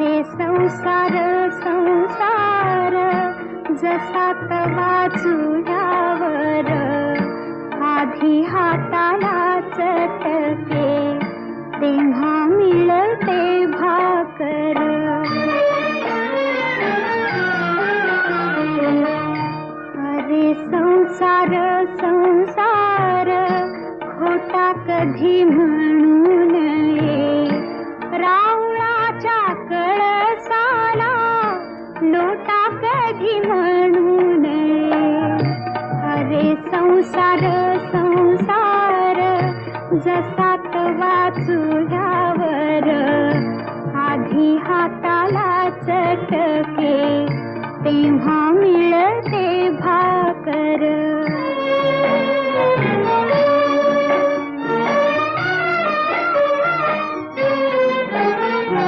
रे संसार संसार. जसा तवा चुल्यावर आधी हाताला चटके तेव्हा मिळते भाकर. अरे संसार संसार खोटा कधी म्हणू? कधी म्हणू नये अरे संसार संसार जसा वाचू चुल्यावर आधी हाताला चटके तेव्हा